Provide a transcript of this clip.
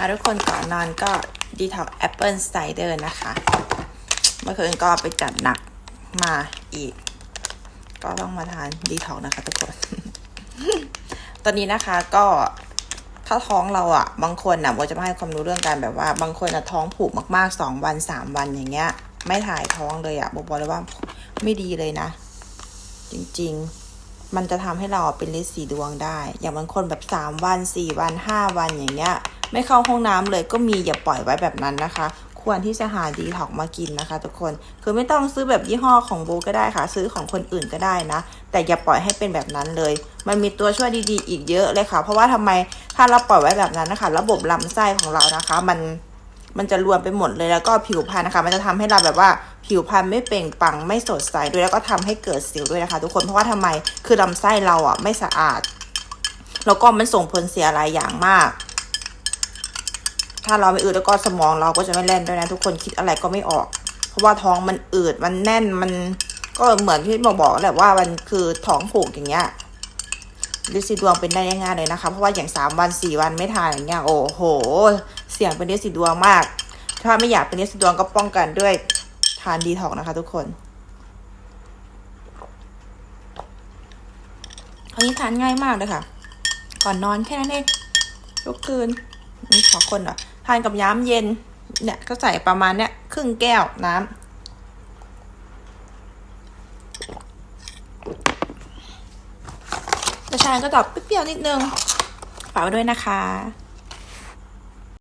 มาทุกคนก่อนนอนก็ดีท็อกแอปเปิลไซเดอร์นะคะ เมื่อคืนก็ไปจัดหนักมาอีก ก็ต้องมาทานดีท็อกนะคะทุกคน ตอนนี้นะคะก็ถ้าท้องเราอะบางคนอะโมจะมาให้ความรู้เรื่องการแบบว่า บางคนอะท้องผูกมากๆสองวันสามวันอย่างเงี้ย ไม่ถ่ายท้องเลยอะโบบอกเลยว่าไม่ดีเลยนะ จริงๆ มันจะทำให้เราเป็นลิสีดวงได้ อย่างบางคนแบบสามวันสี่วันห้าวันอย่างเงี้ย ไม่เข้าห้องน้ำเลยก็มีอย่าปล่อยไว้แบบนั้นนะคะ ควรที่จะหาดีท็อกมากินนะคะ ทุกคนคือไม่ต้องซื้อแบบยี่ห้อของโบก็ได้ค่ะ ซื้อของคนอื่นก็ได้นะ แต่อย่าปล่อยให้เป็นแบบนั้นเลย มันมีตัวช่วยดีๆ อีกเยอะเลยค่ะ เพราะว่าทำไมถ้าเราปล่อยไว้แบบนั้นนะคะ ระบบลำไส้ของเรานะคะ มันมันจะรวนไปหมดเลยแล้วก็ผิวพรรณนะคะ มันจะทำให้เราแบบว่าผิวพรรณไม่เปล่งปลั่งไม่สดใสด้วยแล้วก็ทำให้เกิดสิวด้วยนะคะ ทุกคนเพราะว่าทำไมคือลำไส้เราอะไม่สะอาด แล้วก็มันส่งผลเสียหลายอย่างมาก ถ้าเราไม่อืดแล้วก็สมองเราก็จะไม่แล่นด้วยนะทุกคนคิดอะไรก็ไม่ออก เพราะว่าท้องมันอืดมันแน่นมันก็เหมือนที่บอกบอกแหละว่ามันคือท้องผูกอย่างเงี้ยลิซิดวงเป็นได้ง่ายเลยนะคะ เพราะว่าอย่างสามวันสี่วันไม่ทานอย่างเงี้ยโอ้โห เสี่ยงเป็นลิซิดวงมาก ถ้าไม่อยากเป็นลิซิดวงก็ป้องกันด้วยทานดีท็อกนะคะ ทุกคนอันนี้ทานง่ายมากเลยค่ะ ก่อนนอนแค่นั้นเองทุกคืนนี่ขอคนเหรอ ทานกับย้ำเย็น เนี่ยก็ใส่ประมาณเนี้ยครึ่งแก้วน้ำกระชานก็ตอบเปรี้ยวๆนิดนึงฝากด้วยนะคะ